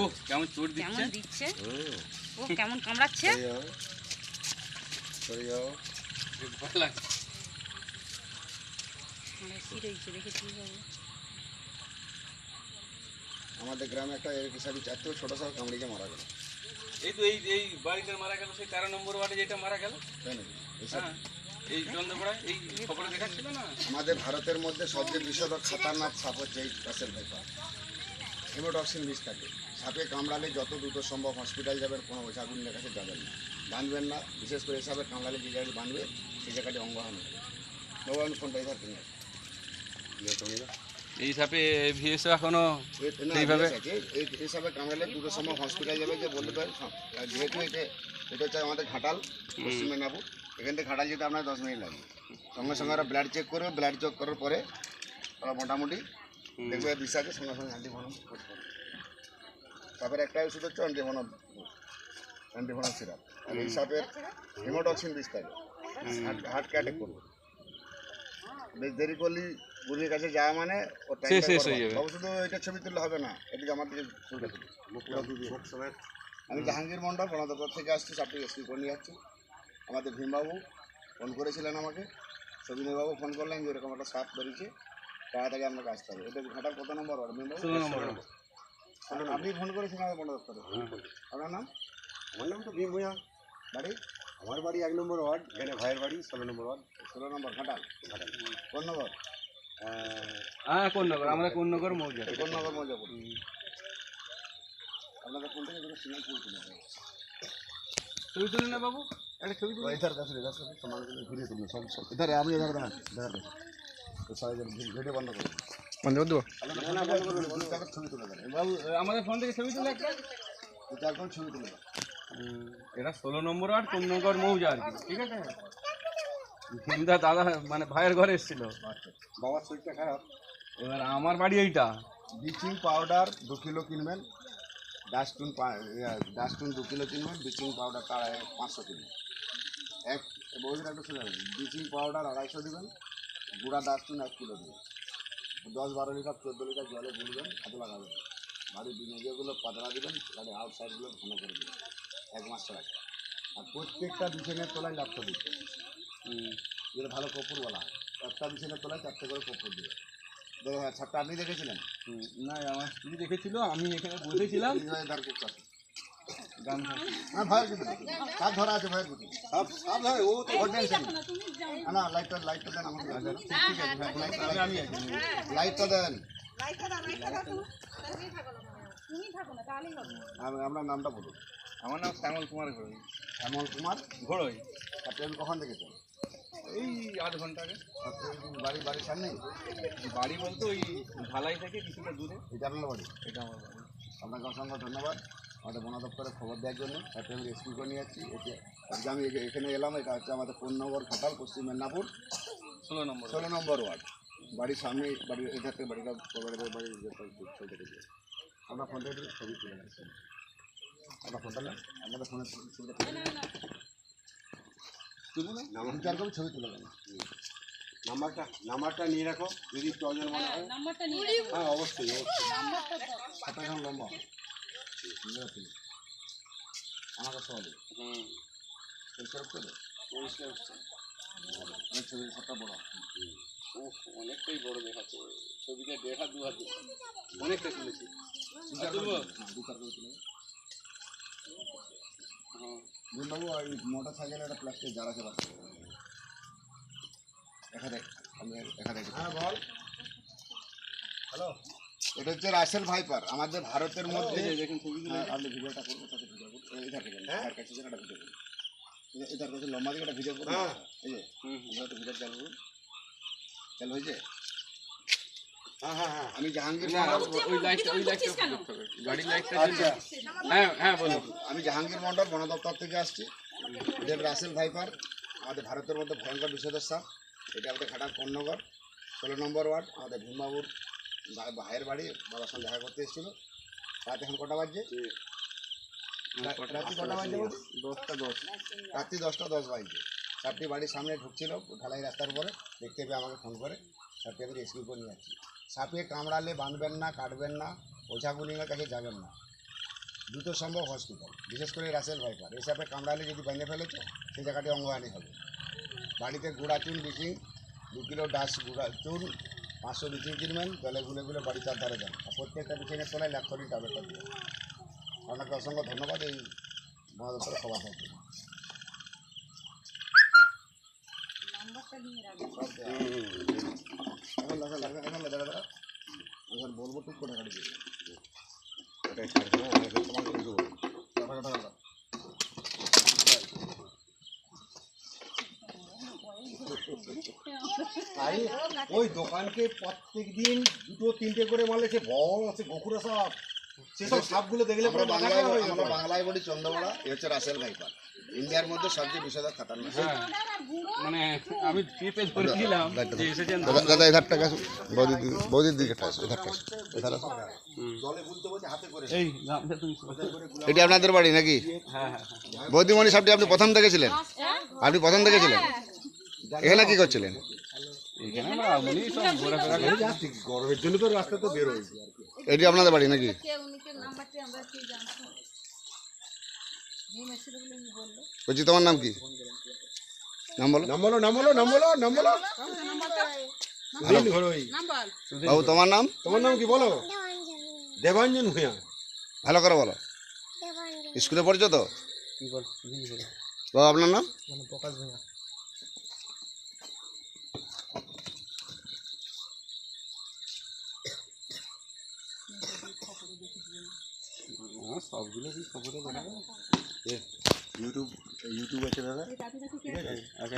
ও কেমন চোট কেমন দিচ্ছে? দিচ্ছে ও কেমন কামড়াচ্ছে? সরে যাও সরে যাও। ভয় লাগছে। মানে আমাদের গ্রামে একটা এরকম চারটে ছোট সব কামড়িকে মারা গেল। এই তো এই এই বাড়িতে মারা গেল সেই তেরো নম্বর ওয়ার্ডে যেটা মারা গেল? তাই নাকি? হ্যাঁ এই চন্দ্রপাড়ায় এই খবরে দেখাচ্ছিল না? আমাদের ভারতের মধ্যে সবচেয়ে বিশদ খাতারনাক সাপ হচ্ছে এই ভাইপার হেমোটক্সিন বিষ থাকে। সাপে কামড়ালে যত দ্রুত সম্ভব হসপিটাল যাবেন কোনো ওঝাগুন্ডের কাছে যাবেন না। বাঁধবেন না বিশেষ করে সাপে কামড়ালে যে জায়গায় বাঁধবে সেই জায়গাটি অঙ্গহানি হবে আমি ফোনটা এধার কিনে এই সাপে ভিএস এখনও এইভাবে? এই এই সাপে কামড়ালে দ্রুত সম্ভব হসপিটাল যাবে যে বলতে পারেন যেহেতু এটা এটা হচ্ছে আমাদের ঘাটাল পশ্চিম মেদিনীপুর। এখান থেকে ঘাটাল যেতে আপনার দশ মিনিট লাগবে সঙ্গে সঙ্গে ওরা ব্লাড চেক করবে ব্লাড চেক করার পরে ওরা মোটামুটি দেখবে আছে সঙ্গে সঙ্গে অ্যান্টিভনম সাপের একটাই ওষুধ হচ্ছে অ্যান্টিভনম অ্যান্টিভনম সিরাপ। আর এই সাপের হেমোটক্সিন বিষ থাকে হার্ট হার্টকে অ্যাটাক করবে। বেশ দেরি করলি বুড়ির কাছে যাওয়া মানে ও হয়ে। বাবু শুধু এটা ছবি তুললে হবে না এদিকে আমার দিকে ছবিটা তুলি। আমি জাহাঙ্গীর মন্ডল বনদপ্তর থেকে আসছি সাপটি রেস্কিউ করে নিয়ে যাচ্ছি। আমাদের ভীমবাবু ফোন করেছিলেন আমাকে। সবিনয়বাবু ফোন করলেন যে এরকম একটা সাপ বেরিয়েছে তাড়াতাড়ি আমরা কাজ পাবো এটা ঘাটার কত নম্বর ওয়ার্ড মেম্বার ষোলো নম্বর আপনি ফোন করেছেন আমাদের বন দপ্তরে আপনার নাম আমার নাম তো ভীম ভূঁয়া বাড়ি আমার বাড়ি এক নম্বর ওয়ার্ড এখানে ভাইয়ের বাড়ি ষোলো নম্বর ওয়ার্ড ষোলো নম্বর ঘাটাল ঘাটাল কোন নম্বর হ্যাঁ কোন নগর আমরা কোন নগর মৌজা কোন নগর মৌজা বলি আপনাদের কোন থেকে সিগন্যাল ফুল তুলে দেবো ছবি তুলে না বাবু একটা ছবি তুলে এধার কাছে এধার কাছে ঘুরিয়ে তুলুন সব এধারে আমি এধারে দেখান দেখার কাছে বন্ধ করে বন্ধ করে ছবি তুলে আমাদের থেকে ছবি একটা ছবি এটা ষোলো নম্বর আর নম্বর মৌজা আর কি ঠিক আছে? দাদা মানে ভাইয়ের ঘরে এসেছিল। বাবার শরীরটা খারাপ। এবার আমার বাড়ি এইটা। ব্লিচিং পাউডার দু কিলো কিনবেন। ডাস্টবিন ডাস্টবিন দু কিলো কিনবেন। ব্লিচিং পাউডার তার পাঁচশো কিনবেন। এক বই একটা শুনে ব্লিচিং পাউডার আড়াইশো দেবেন। গুঁড়া ডাস্টুন এক কিলো দেবেন দশ বারো লিটার চোদ্দ লিটার জলে গুলবেন হাতে লাগাবেন। বাড়ির বিনিয়োগগুলো পাতলা দেবেন গাড়ি আউটসাইডগুলো ঘন করে দেবেন। এক মাস ছাড়া। আর প্রত্যেকটা বিছানের তলায় লাফটো দিচ্ছে যেটা ভালো কপুর বলা হয়। একটা বিছানের তলায় চারটে করে কপুর দেবে দেখো হ্যাঁ ছাপটা আপনি দেখেছিলেন? না আমার স্ত্রী দেখেছিল আমি এখানে বসেছিলাম এইভাবে ধার করতে আছে গামছা হ্যাঁ কিছু নেই সাপ ধরা আছে কিছু নেই। সব সব ধরে ও তো না, না লাইটটা লাইটটা দেন আমাকে ঠিক আছে হ্যাঁ, লাইটটা আমি আছি। লাইটটা দেন। আমি- আপনার নামটা বলুন। আমার নাম শ্যামল কুমার ঘড়ই। শ্যামল কুমার? ঘড়ই। আপনি আমি কখন দেখেছেন? এই আধ ঘণ্টা আগে। বাড়ি বাড়ির সামনে? বাড়ি বলতে ওই ঢালাই থেকে কিছুটা দূরে। এটা আপনার বাড়ি? এটা আমার বাড়ি। আপনাকে অসংখ্য ধন্যবাদ। আমাদের বন দপ্তরে খবর দেওয়ার জন্য। তাতে আমি রেস্কিউ করে নিয়ে যাচ্ছি। এতে আজকে আমি এখে- এখানে এলাম এটা হচ্ছে আমাদের ফোন নম্বর ঘাটাল পশ্চিম মেদিনীপুর। ষোলো নম্বর ষোলো নম্বর ওয়ার্ড। বাড়ির সামনে বাড়ির এধার থেকে বাড়িটা বাড়ির দেখে দিয়ে আপনার ফোনটা একটু ছবি তুলে রাখছেন আপনার ফোনটা না আপনাদের ফোনের ছবিটা তুলে দিন। তুলে না কপি ছবি তুলে দেন নাম্বারটা নাম্বারটা নিয়ে রাখো। যদি প্রয়োজন মনে হয়। হ্যাঁ অবশ্যই অবশ্যই। এখন লম্বা করে পরিষ্কার হচ্ছে। অনেক ছবি সবটা বড় অনেকটাই বড় দেখাচ্ছে ছবিটা দেড় হাত দু হাত অনেকটা তুলেছি বাবু ওই মোটর সাইকেলের একটা প্লাস্টিক আছে বাচ্চা দেখা দেখ আমি দেখা দেখ হ্যাঁ বল হ্যালো এটা হচ্ছে রাসেল ভাইপার আমাদের ভারতের মধ্যে হ্যাঁ, আপনি ভিডিওটা করব তাতে ভিডিও করব এই থাকে হ্যাঁ? কাছে যেন ভিডিও করব এই- এটার কাছে লম্বা দিকে একটা ভিডিও করব হ্যাঁ। এই যে হুম হুম। ভিডিও চালু করুন। চালু হয়েছে? হ্যাঁ হ্যাঁ হ্যাঁ। আমি জাহাঙ্গীর গাড়ির লাইটটা হ্যাঁ হ্যাঁ বলুন। আমি জাহাঙ্গীর মন্ডল বন দপ্তর থেকে আসছি। এটা রাসেল ভাইপার আমাদের ভারতের মধ্যে ভয়ঙ্কর সাপ এটা আমাদের ঘাটার কন্যগর ষোলো নম্বর ওয়ার্ড আমাদের ভীমবাবুর ভাইয়ের বাড়ি বাবার সঙ্গে দেখা করতে এসেছিল। রাত এখন কটা বাজছে? রাত্রি কটা বাজছে? দশটা দশ। রাত্রি দশটা দশ বাজছে। সাপটি বাড়ির সামনে ঢুকছিল ঢালাই রাস্তার উপরে। দেখতে পেয়ে আমাকে ফোন করে সাপটি আমি রেস্কিউ করে নিয়ে যাচ্ছি। সাপে কামড়ালে বাঁধবেন না কাটবেন না ওঝাগুলিনের কাছে যাবেন না। দ্রুত সম্ভব হসপিটাল বিশেষ করে রাসেল ভাইপার। এসবে কামড়ালে যদি বেঁধে ফেলেছে সেই জায়গাটি অঙ্গহানি হবে। বাড়িতে গুঁড়া চুন বিচিং দু কিলো ডাস গুঁড়া চুন পাঁচশো বিচিং কিনবেন জলে গুলে গুলে বাড়ি চার ধারে যান আর প্রত্যেকটা বিচিংয়ের তলায় ল্যাপথরিন ট্যাবলেটটা দিবেন আপনাকে অসংখ্য ধন্যবাদ এই মহাদপ্তরে খবর থাকবে বলব টুক করে গাড়ি দিয়ে। টাকা টাকা টাকা আরে ওই দোকানকে প্রত্যেক দিন দুটো তিনটে করে মারলে সে বড় আছে গোকুরা সাপ। সেসব সাপগুলো দেখলে পরে বাংলায় আমরা। বাংলায় বলি চন্দ্রমালা এ হচ্ছে রাসেল ভাইপার। ইন্ডিয়ার মধ্যে সবচেয়ে বিষধর খাতারনাক হ্যাঁ। মানে আমি ট্রিপে ধরেছিলাম যে এসেছেন দাদা এধার টাকা বৌদি বৌদির দিকে এধার টাকা এধার জলে গুলতে বলতে হাতে করে। এই নামটা তুমি এটি আপনাদের বাড়ি নাকি? হ্যাঁ হ্যাঁ হ্যাঁ। বৌদিমণি সাপটি আপনি প্রথম দেখেছিলেন? আপনি প্রথম দেখেছিলেন? এখানে কি করছিলেন? না উনি সব ঘোরাফেরা করে। যাচ্ছি, গরমের জন্য তো রাস্তা তো বেরোয় এটি আপনাদের বাড়ি নাকি? বলছি তোমার নাম কি? নাম বলো। নাম বলো নাম বলো নাম বলো নাম বলো। বাবু তোমার নাম? তোমার নাম কি বলো? দেবাঞ্জন ভূঁয়া ভালো করে বলো। স্কুলে পড়ছো তো? বাবু আপনার নাম? হ্যাঁ সবগুলো কি খবরে দেখা ইউটিউব ইউটিউব আছে দাদা আচ্ছা